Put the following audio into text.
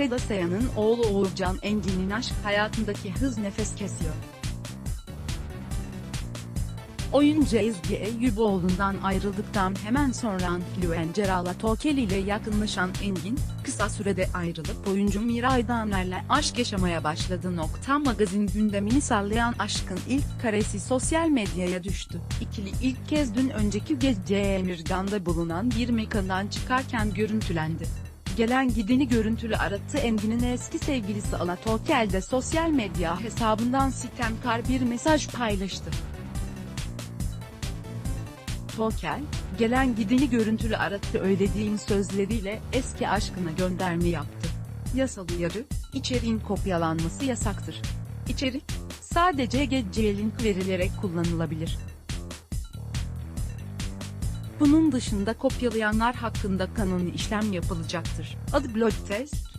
Seda Sayan'ın oğlu Uğurcan Engin'in aşk hayatındaki hız nefes kesiyor. Oyuncu Ezgi Eyyuboğlu'ndan ayrıldıktan hemen sonra influencer Ala Tokel ile yakınlaşan Engin, kısa sürede ayrılıp oyuncu Miray Daner'le aşk yaşamaya başladı. Nokta magazin gündemini sallayan aşkın ilk karesi sosyal medyaya düştü. İkili ilk kez dün önceki gece Emirgan'da bulunan bir mekandan çıkarken görüntülendi. Gelen gideni görüntülü arattı Engin'in eski sevgilisi Ala Tokel de sosyal medya hesabından sitemkar bir mesaj paylaştı. Tokel, gelen gideni görüntülü arattı öylediğim sözleriyle eski aşkına gönderme yaptı. Yasal uyarı, içeriğin kopyalanması yasaktır. İçerik, sadece GC link verilerek kullanılabilir. Bunun dışında kopyalayanlar hakkında kanuni işlem yapılacaktır. Adı blog test,